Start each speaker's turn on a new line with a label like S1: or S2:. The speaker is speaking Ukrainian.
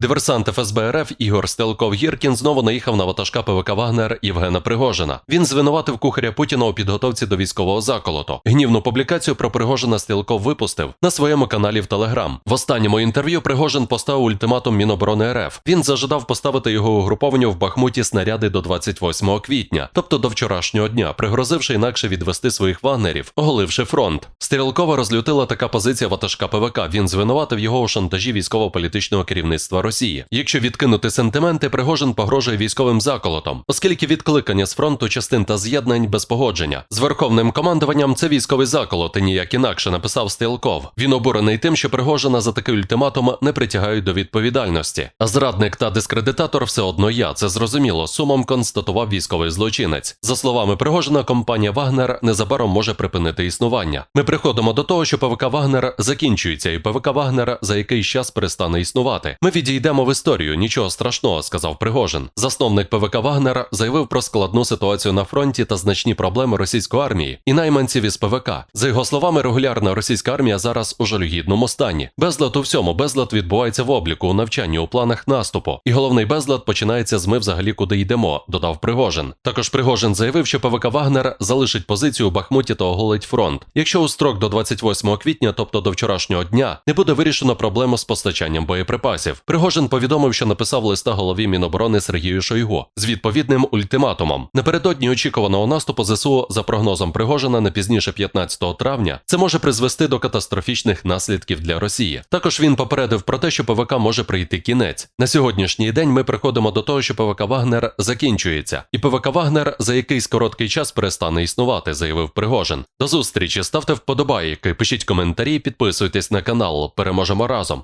S1: Диверсант ФСБ РФ Ігор Стрелков Гіркін знову наїхав на ватажка ПВК Вагнер Євгена Пригожина. Він звинуватив кухаря Путіна у підготовці до військового заколоту. Гнівну публікацію про Пригожина Стрелков випустив на своєму каналі в Телеграм. В останньому інтерв'ю Пригожин поставив ультиматум Міноборони РФ. Він зажадав поставити його угрупованню в Бахмуті снаряди до 28 квітня, тобто до вчорашнього дня, пригрозивши інакше відвести своїх вагнерів, оголивши фронт. Стрілкова розлютила така позиція ватажка ПВК. Він звинуватив його у шантажі військово-політичного керівництва Росії. Якщо відкинути сентименти, Пригожин погрожує військовим заколотом, оскільки відкликання з фронту частин та з'єднань без погодження з верховним командуванням це військовий заколот, і ніяк інакше написав Стрілков. Він обурений тим, що Пригожина за такий ультиматум не притягають до відповідальності. А зрадник та дискредитатор все одно я. Це зрозуміло. Сумом констатував військовий злочинець. За словами Пригожина, компанія Вагнер незабаром може припинити існування. Ми приходимо до того, що ПВК Вагнер закінчується, і ПВК Вагнер за якийсь час перестане існувати. Ми відійдемо в історію, нічого страшного, сказав Пригожин. Засновник ПВК Вагнер заявив про складну ситуацію на фронті та значні проблеми російської армії і найманців із ПВК. За його словами, регулярна російська армія зараз у жалюгідному стані. Безлад у всьому, безлад відбувається в обліку, у навчанні, у планах наступу. І головний безлад починається з ми взагалі куди йдемо, додав Пригожин. Також Пригожин заявив, що ПВК Вагнер залишить позицію у Бахмуті та оголить фронт. Якщо у строк до 28 квітня, тобто до вчорашнього дня, не буде вирішено проблему з постачанням боєприпасів. Пригожин повідомив, що написав листа голові Міноборони Сергію Шойгу з відповідним ультиматумом. Напередодні очікуваного наступу ЗСУ за прогнозом Пригожина не пізніше 15 травня це може призвести до катастрофічних наслідків для Росії. Також він попередив про те, що ПВК може прийти кінець. На сьогоднішній день ми приходимо до того, що ПВК Вагнер закінчується, і ПВК Вагнер за якийсь короткий час перестане існувати, заявив Пригожин. До зустрічі ставте вподобайки, пишіть коментарі, підписуйтесь на канал. Переможемо разом.